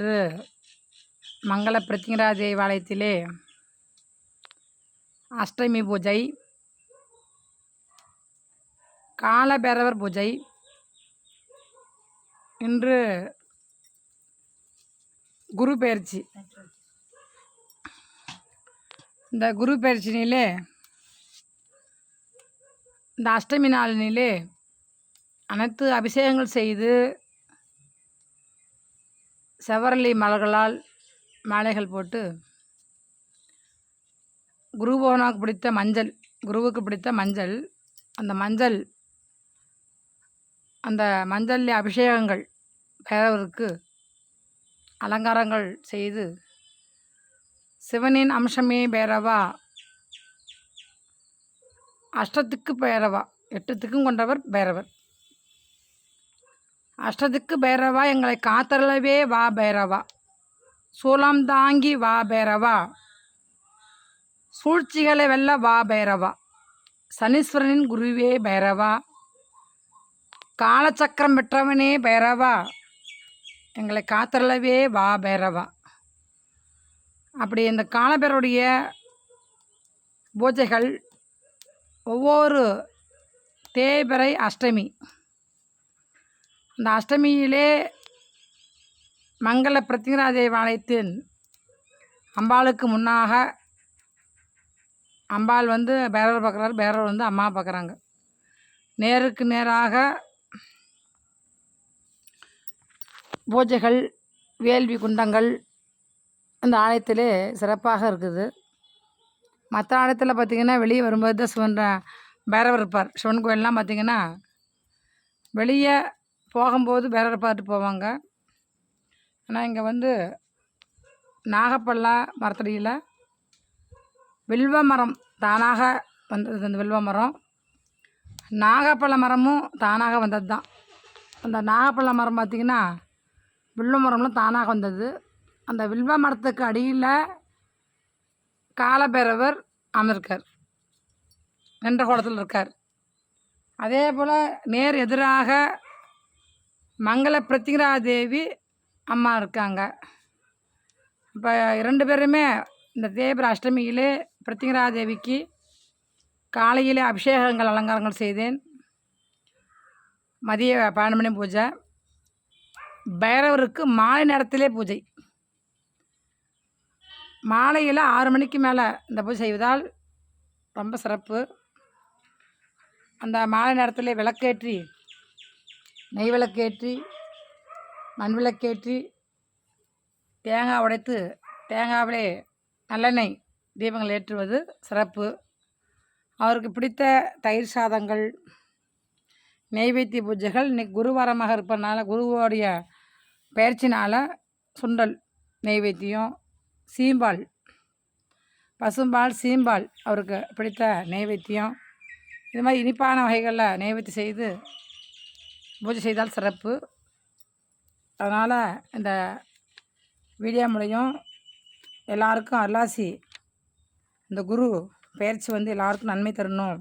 இன்று மங்கள பிரத்திங்கரா தேவாலயத்திலே அஷ்டமி பூஜை காலபேரவர் பூஜை இன்று குரு பயிற்சி இந்த குரு பெயர்ச்சினிலே இந்த அஷ்டமி நாளினிலே அனைத்து அபிஷேகங்கள் செய்து செவரளி மலர்களால் மாலைகள் போட்டு குரு பிடித்த மஞ்சள் குருவுக்கு பிடித்த மஞ்சள் அந்த மஞ்சள் அந்த மஞ்சள் அபிஷேகங்கள் பேரவருக்கு அலங்காரங்கள் செய்து சிவனின் அம்சமே பேரவா. அஷ்டத்துக்கு பேரவா எட்டுத்துக்கும் கொண்டவர் பேரவர். அஷ்டத்துக்கு பைரவா எங்களை காத்தரளவே வா பைரவா. சூலம் தாங்கி வா பைரவா. சூழ்ச்சிகளை வெல்ல வா பைரவா. சனீஸ்வரனின் குருவே பைரவா. காலச்சக்கரம் பெற்றவனே பைரவா. எங்களை காத்தரளவே வா பைரவா. அப்படி இந்த காலபேருடைய பூஜைகள் ஒவ்வொரு தேய்பிறை அஷ்டமி. இந்த அஷ்டமியிலே மங்கள பிரத்திங்கரா தேவாலயத்தின் அம்பாளுக்கு முன்னாக அம்பாள் வந்து பேரர் பார்க்குறாரு பேரர் வந்து அம்மா பார்க்குறாங்க. நேருக்கு நேராக பூஜைகள் வேள்வி குண்டங்கள் இந்த ஆலயத்திலே சிறப்பாக இருக்குது. மற்ற ஆலயத்தில் பார்த்திங்கன்னா வெளியே வரும்போது தான் சிவன் பேரவர் இருப்பார். சிவன் கோயிலெலாம் பார்த்திங்கன்னா வெளியே போகும்போது வேற பார்த்துட்டு போவாங்க. ஆனால் இங்கே வந்து நாகப்பல்லா மரத்தடியில் வில்வ மரம் தானாக வந்தது அந்த வில்வ மரம். நாகப்பழ மரமும் தானாக வந்தது தான் அந்த நாகப்பழ மரம் பார்த்திங்கன்னா வில்வ மரம்லாம் தானாக வந்தது. அந்த வில்வ மரத்துக்கு அடியில் காலபைரவர் அமர்க்கார் நின்ற கோலத்தில் இருக்கார். அதே போல் நேர் எதிராக மங்கள பிரத்திங்கரா தேவி அம்மா இருக்காங்க. இப்போ இரண்டு பேருமே இந்த தேய்பிர அஷ்டமியிலே பிரத்திங்கரா தேவிக்கு காலையிலே அபிஷேகங்கள் அலங்காரங்கள் செய்தேன். மதிய பன்னெண்டு மணி பூஜை. பைரவருக்கு மாலை நேரத்திலே பூஜை. மாலையில் ஆறு மணிக்கு மேலே இந்த பூஜை செய்வதால் ரொம்ப சிறப்பு. அந்த மாலை நேரத்தில் விளக்கேற்றி நெய் விளக்கேற்றி மண் விளக்கேற்றி தேங்காய் உடைத்து தேங்காவிலே நல்லெண்ணெய் தீபங்கள் ஏற்றுவது சிறப்பு. அவருக்கு பிடித்த தயிர் சாதங்கள் நெய்வேத்திய பூஜைகள். இன்றைக்கி குருவாரமாக இருப்பதுனால குருவோடைய பயிற்சினால் சுண்டல் நெய்வேத்தியம் சீம்பால் பசும்பால் சீம்பால் அவருக்கு பிடித்த நெய்வேத்தியம். இது மாதிரி இனிப்பான வகைகளில் நெய்வேத்தி செய்து பூஜை செய்தால் சிறப்பு. அதனால் இந்த வீடியோ மூலியம் எல்லாருக்கும் அல்லாசி இந்த குரு பயிற்சி வந்து எல்லாருக்கும் நன்மை தரணும்.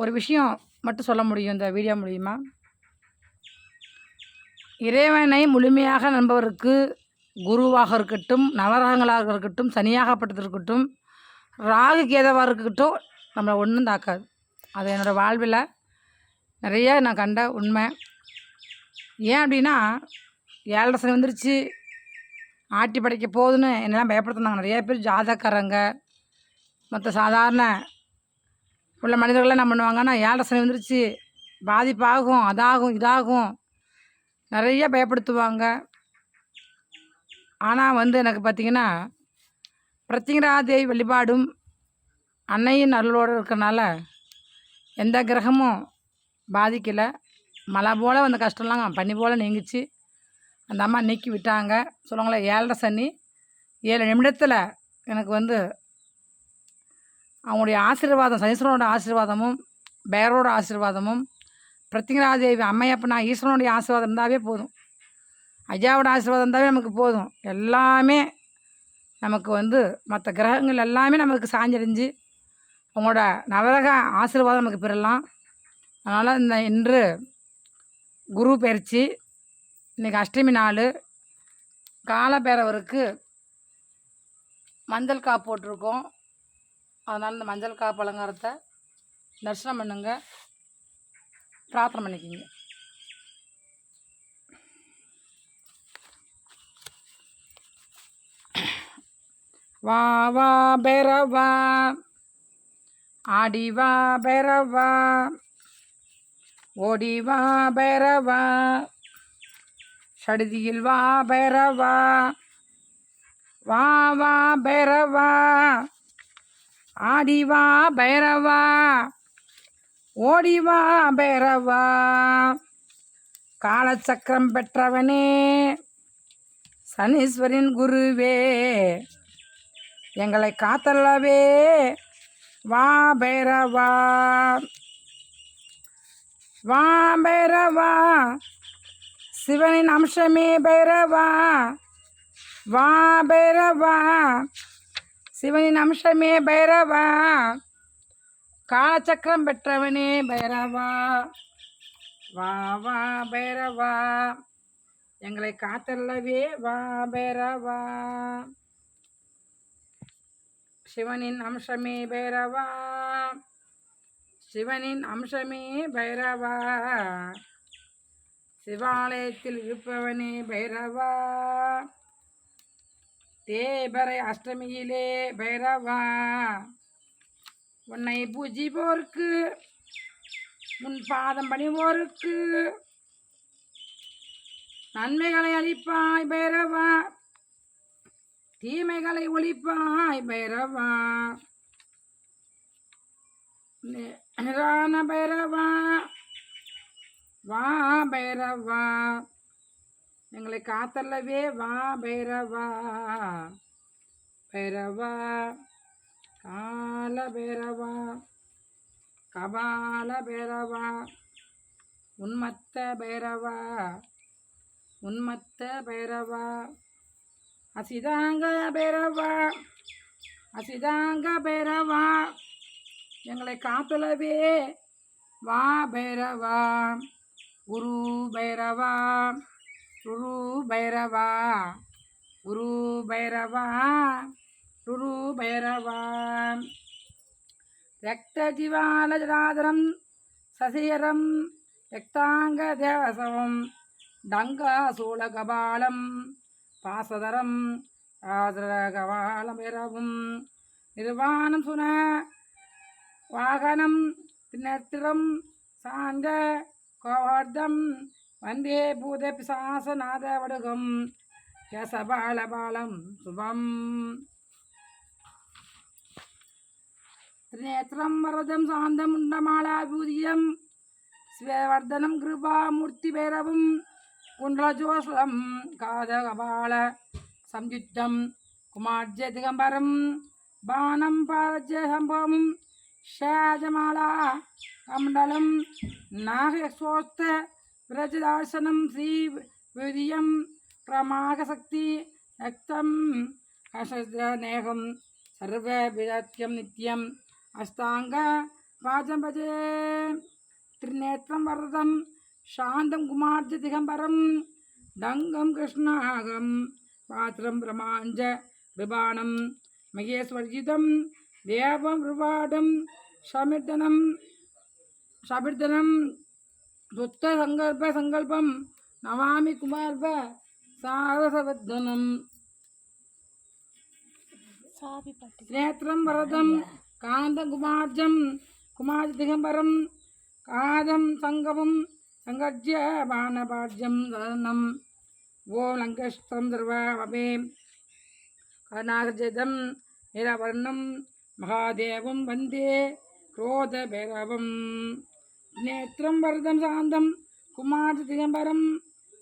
ஒரு விஷயம் மட்டும் சொல்ல முடியும் இந்த வீடியோ மூலியமா. இறைவனை முழுமையாக நண்பவருக்கு குருவாக இருக்கட்டும் நவரகங்களாக இருக்கட்டும் சனியாகப்பட்டது இருக்கட்டும் ராகு கேதவாக இருக்கட்டும் நம்மளை ஒன்றும் தாக்காது. அது என்னோடய வாழ்வில் நிறைய நான் கண்ட உண்மை. ஏன் அப்படின்னா ஏழரை சனி வந்துருச்சு. ஆட்டி படைக்க போகுதுன்னு என்னெல்லாம் பயப்படுத்தினாங்க. நிறைய பேர் ஜாதக்காரங்க மற்ற சாதாரண உள்ள மனிதர்கள்லாம் என்ன பண்ணுவாங்கன்னா ஏழரை சனி வந்துருச்சு. பாதிப்பாகும் அதாகும் இதாகும். நிறைய பயப்படுத்துவாங்க. ஆனால் வந்து எனக்கு பார்த்திங்கன்னா பிரத்திங்கரா தேவி வழிபாடும் அன்னையின் அருளோடு இருக்கிறனால எந்த கிரகமும் பாதிக்கலை. மழை போல் வந்த கஷ்டம்லாம் பனி போல் நீங்கிச்சு. அந்த அம்மா நீக்கி விட்டாங்க. சொல்லுவாங்களே ஏழரை சனி ஏழு நிமிடத்தில் எனக்கு வந்து அவங்களுடைய ஆசீர்வாதம் சனீஸ்வரனோட ஆசீர்வாதமும் பேரோட ஆசீர்வாதமும் பிரத்திங்கராதேவி அம்மையப்பனா ஈஸ்வரனுடைய ஆசீர்வாதம் இருந்தாவே போதும். ஐயாவோட ஆசீர்வாதம் இருந்தாவே நமக்கு போதும். எல்லாமே நமக்கு வந்து மற்ற கிரகங்கள் எல்லாமே நமக்கு சாஞ்சடைஞ்சு அவங்களோட நவரக ஆசீர்வாதம் நமக்கு பெறலாம். அதனால் இந்த இன்று குரு பயிற்சி இன்றைக்கி அஷ்டமி நாள். காலப்பேரவருக்கு மஞ்சள் காப்பு போட்டிருக்கோம். அதனால் இந்த மஞ்சள் காப்பு அலங்காரத்தை தரிசனம் பண்ணுங்க. பிரார்த்தனை பண்ணிக்கிங்க. வா வா பைரவா ஆடி வா பைரவா ஓடி வா பைரவா. சடுதியில் வா பைரவா. வா வா பைரவா. ஆடி வா பைரவா. ஓடி வா பைரவா. காலச்சக்கரம் பெற்றவனே சனீஸ்வரின் குருவே. எங்களை காத்தல்லவே. வா பைரவா. வா பைரவா சிவனின் அம்சமே பைரவா வா பைரவா சிவனின் அம்சமே பைரவா காலச்சக்கரம் பெற்றவனே பைரவா வா வா பைரவா எங்களை காத்தல்லவே வா பைரவா சிவனின் அம்சமே பைரவா சிவனின் அம்சமே பைரவா. சிவாலயத்தில் இருப்பவனே பைரவா. தேபரை அஷ்டமியிலே பைரவா. உன்னை பூஜிப்போருக்கு உன் பாதம் பணிவோருக்கு. நன்மைகளை அளிப்பாய் பைரவா. தீமைகளை ஒழிப்பாய் பைரவா. நி- பைரவா வா பைரவா. எங்களை காத்தல்லவே வா பைரவா. பைரவா கால பைரவா கபால பைரவா உன்மத்த பைரவா உன்மத்த பைரவா. அசிதாங்க பைரவா அசிதாங்க பைரவா. எங்களை காத்தலவே வா பைரவா. குரு பைரவா. குரு பைரவா. குரு பைரவா. குரு பைரவா. ரக்தஜிவாலஜராதரம் சசியரம் ரக்தாங்க தேவசவம் டங்காசூலகபாலம் பாசதரம் ஆதரகபாலமிரவும் நிர்வாணம் சுன வாகனம் திணத்திரம் சாங்க கோவார்த்தம் வந்தே பூத பிசாசநாத வடுகம் யசபாலபாலம் சுபம். திரிநேத்திரம் வரதம் சாந்தம் உண்டமாலாபூதியம் ஸ்வேவர்தனம் கிருபாமூர்த்தி பேரவும் குண்டலஜோஷலம் காதகபால சம்யுத்தம் குமார்ஜ திகம்பரம் பானம் பாரஜ சம்பவமும் ஷேஜமாலா கமண்டலம் நாகசோஸ்த விரஜதாசனம் ஸ்ரீ விரியம் பிரமாகசக்தி ரக்தம் கஷநேகம் சர்வ விதத்தியம் நித்தியம் அஸ்தாங்க வாஜம் பஜே திருநேத்திரம் வரதம் சாந்தம் குமார்ஜ திகம்பரம் டங்கம் கிருஷ்ணாகம் பாத்திரம் பிரமாஞ்ச கிருபாணம் மகேஸ்வர்ஜிதம் தேவம் ருபாடம் சமிர்தனம் சமிர்தனம் துத்த சங்கல்ப சங்கல்பம் நவாமி குமார்ப சாரசவர்தனம். நேத்திரம் வரதம் காந்தகுமார்ஜம் குமார் திகம்பரம் காதம் சங்கமம் சங்கட்ய பானபாட்யம் சதனம் ஓ லங்கஸ்தம் சர்வமே கருணாகஜதம் நிரவர்ணம் മഹാദേവം വന്ദേ ക്രോധഭൈരവം നേത്രം വർദ്ധം ശാന്തം കുമാരതികംബരം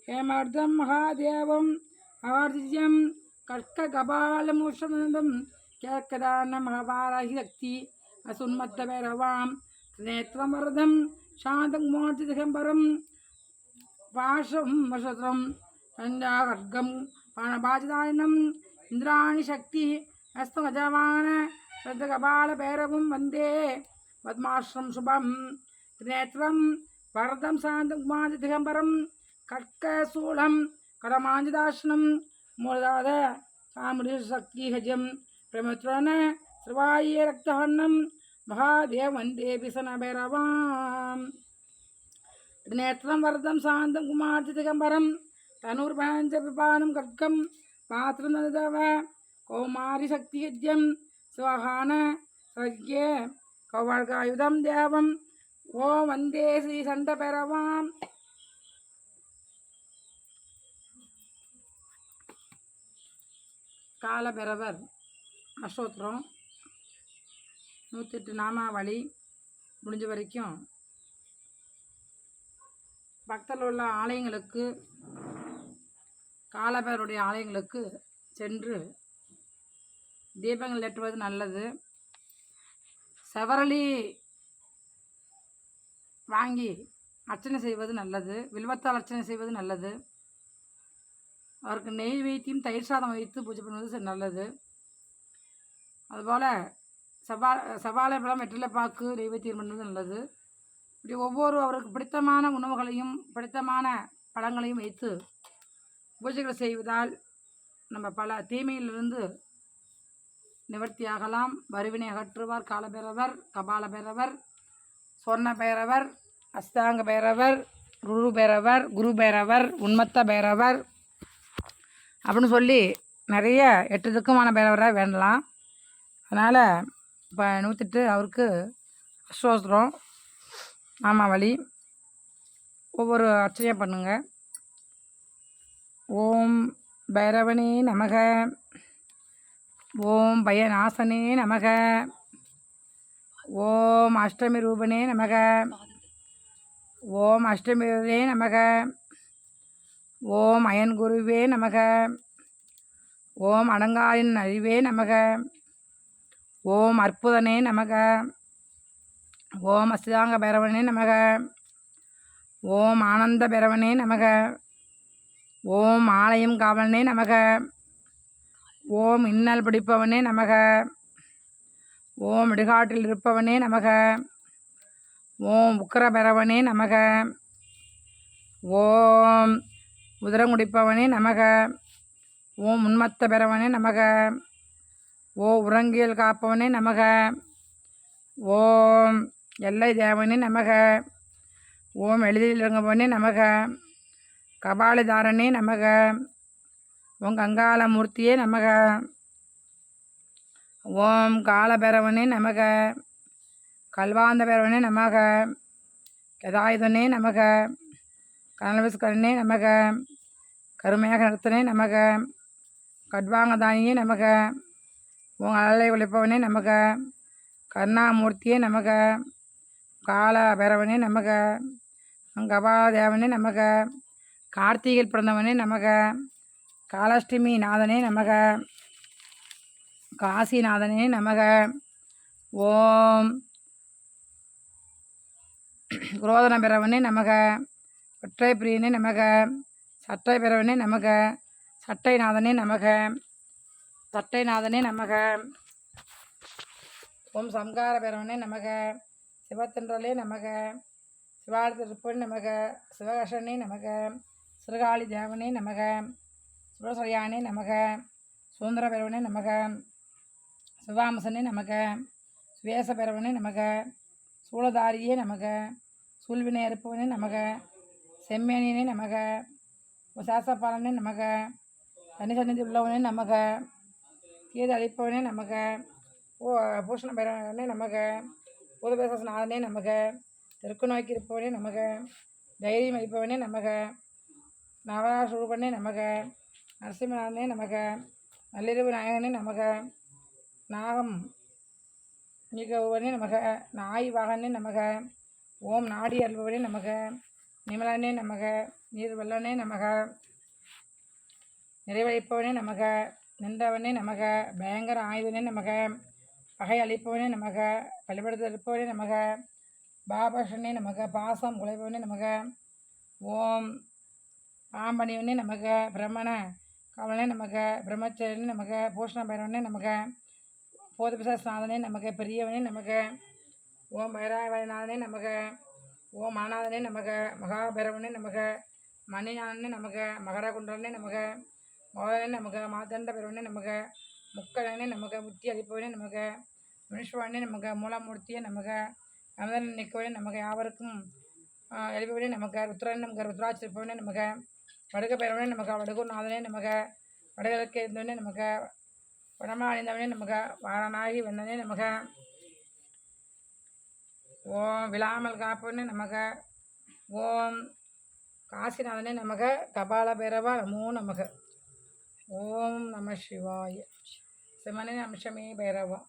ഹേമർദ്ദം മഹാദേവം ആർജ്യം കർക്കകപാലമൂഷനന്ദം കേക്കദാന മഹാവാരാഹി ശക്തി നേത്രം വർദ്ധം ശാന്തം കുമാരതികംബരം പാശം വശത്രം തന്റെ പാണഭാജിതാരണം ഇന്ദ്രാണി ശക്തി അസ്തമജവാന ரத்தகபாலபைரவும் வந்தே. பத்மாஸ்ரம் சுபம். திரிநேத்திரம் வரதம் சாந்தகுமாதி திகம்பரம். கற்கசூலம் கடமாஞ்சிதாசனம் மூலதாத சாமுடிசக்திஹஜம் பிரமித்ரோன சிவாய ரக்தஹன்னம் மகாதேவ் வந்தே பிசனபைரவாம் நேத்திரம் வரதம் சாந்தம் குமார்த்தி திகம்பரம். தனுர்பஞ்ச பிபானம் கட்கம் பாத்திரம் தனுதவ கௌமாரி சக்திஹஜம் சுவகான சக்யே கௌவழ்காயுதம் தேவம். ஓ வந்தே ஸ்ரீ சந்த பெறவாம். காலபெரவர் அஷ்டோத்திரம். நூற்றெட்டு நாமாவளி. முடிஞ்ச வரைக்கும். பக்கத்தில் உள்ள ஆலயங்களுக்கு காலபேருடைய ஆலயங்களுக்கு சென்று தீபங்கள் ஏற்றுவது நல்லது. செவரளி வாங்கி அர்ச்சனை செய்வது நல்லது. வில்வத்தால் அர்ச்சனை செய்வது நல்லது. அவருக்கு நெய் வைத்தியம் தயிர் சாதம் வைத்து பூஜை பண்ணுவது நல்லது. அதுபோல் செவ்வா செவ்வாழை பழம் வெற்றிலைப்பாக்கு நெய்வேத்தியம் பண்ணுவது நல்லது. இப்படி ஒவ்வொரு அவருக்கு பிடித்தமான உணவுகளையும் பிடித்தமான பழங்களையும் வைத்து பூஜைகள் செய்வதால் நம்ம பல தீமையிலிருந்து நிவர்த்தியாகலாம். வறுவினை அகற்றுவார் காலபைரவர் கபால பைரவர் சொர்ண பைரவர் அஸ்தாங்க பைரவர் ருரு பைரவர் குரு பைரவர் உன்மத்த பைரவர் அப்படின்னு சொல்லி நிறைய எட்டு துக்கமான பைரவராக வேண்டலாம். அதனால் இப்போ நூற்றிட்டு அவருக்கு அஸ்வஸ்திரம் நாமாவளி. ஒவ்வொரு அர்ச்சனையாக பண்ணுங்கள் ஓம் பைரவனே நமக. ஓம் பயநாசனே நமக. ஓம் அஷ்டமி ரூபனே நமக. ஓம் அஷ்டமிரே நமக. ஓம் அயன் குருவே நமக. ஓம் அடங்காயின் அழிவே நமக. ஓம் அற்புதனே நமக. ஓம் அஸ்தாங்க பைரவனே நமக. ஓம் ஆனந்த பைரவனே நமக. ஓம் ஆலயம் காவலனே நமக. ஓம் இன்னல் பிடிப்பவனே நமக. ஓம் இடுகாட்டில் இருப்பவனே நமக. ஓம் உக்கரபெறவனே நமக. ஓம் உதரங்குடிப்பவனே நமக. ஓம் உன்மத்த பெறவனே நமக. ஓ உறங்கியல் காப்பவனே நமக. ஓம் எல்லை தேவனே நமக. ஓம் எழுதியில் இறங்குபவனே நமக. கபாலிதாரனே நமக. ஓம் கங்காளமூர்த்தியே நமக. ஓம் காலபைரவனே நமக. கல்வாந்த பைரவனே நமக. கதாயுதனே நமக. கனலவிஸ்கரனே நமக. கருமையாக நடத்தனே நமக. கட்வாங்கதானியே நமக. உன் அலை ஒழிப்பவனே நமக. கருணாமூர்த்தியே நமக. கால பைரவனே நமக. கபாதேவனே நமக. கார்த்திகை பிறந்தவனே நமக. காலாஷ்டமி நாதனே நமக. காசிநாதனே நமக. ஓம். குரோதன பிறவனே நமக. ஒற்றை பிரியனே நமக. சட்டை பிறவனே நமக. சட்டைநாதனே நமக. சட்டைநாதனே நமக. ஓம் சம்கார பிறவனே நமக. சிவத்தன்றலே நமக. சிவாழ்த்திருப்பன் நமக. சிவகஷனே நமக. சிறுகாளி தேவனே நமக. சுரசயானே நமக சுதந்திர பிறவனே நமக சிவாம்சனே நமக சுவேச பிறவனே நமக சூளதாரியே நமக சூழ்வினை அறுப்பவனே நமக செம்மேனியனே நமக சாசப்பாலனே நமக தனி சந்நிதி உள்ளவனே நமக தீது அளிப்பவனே நமக ஓ பூஷண பைரவனே நமக பூதபேசநாதனே நமக தெற்கு நோக்கி இருப்பவனே நமக தைரியம் அளிப்பவனே நமக நவராசூபனே நமக நரசிம்மநாதனே நமக நள்ளிரவு நாயகனே நமக நாகம் நீக்குபவனே நமக நாய் வாகனே நமக ஓம் நாடி அல்பவனே நமக நிமலனே நமக நீர்வல்லனே நமக நிறைவழிப்பவனே நமக நின்றவனே நமக பயங்கர ஆயுதனே நமக பகை அளிப்பவனே நமக பலிபடுத்த இருப்பவனே நமக பாபஷனே நமக பாசம் குலைப்பவனே நமக ஓம் பாம்பணிவனே நமக பிரம்மண கமலே நமக பிரம்மச்சரியன் நமக பூஷண பைரவனே நமக போதபிசாசநாதனே நமக பெரியவனே நமக ஓம் பைராவநாதனே நமக ஓம் மாநாதனே நமக மகாபைரவனே நமக மணிநாதனே நமக மகரகுண்டனே நமக மோதனே நமக மாதண்ட பைரவனே நமக முக்கடனே நமக முத்தி அளிப்பவனே நமக மனுஷ்வானே நமக மூலமூர்த்தியே நமக அமதன் நிற்கவனே நமக யாவருக்கும் எழுப்பவனே நமக ருத்ரன் நமக ருத்ராட்சிருப்பவனே நமக வடுக பெறவனே நமக்கு வடுகூர் நாதனே நமக வடகிழக்கு இருந்தவனே நமக வடமா அணிந்தவனே நமக வாரணாகி வந்தனே நமக. ஓம் விழாமல் காப்பவனே நமக ஓம் காசிநாதனே நமக கபால பைரவா நமோ நமக. ஓம் நம சிவாய. சிவனே அம்சமே பைரவா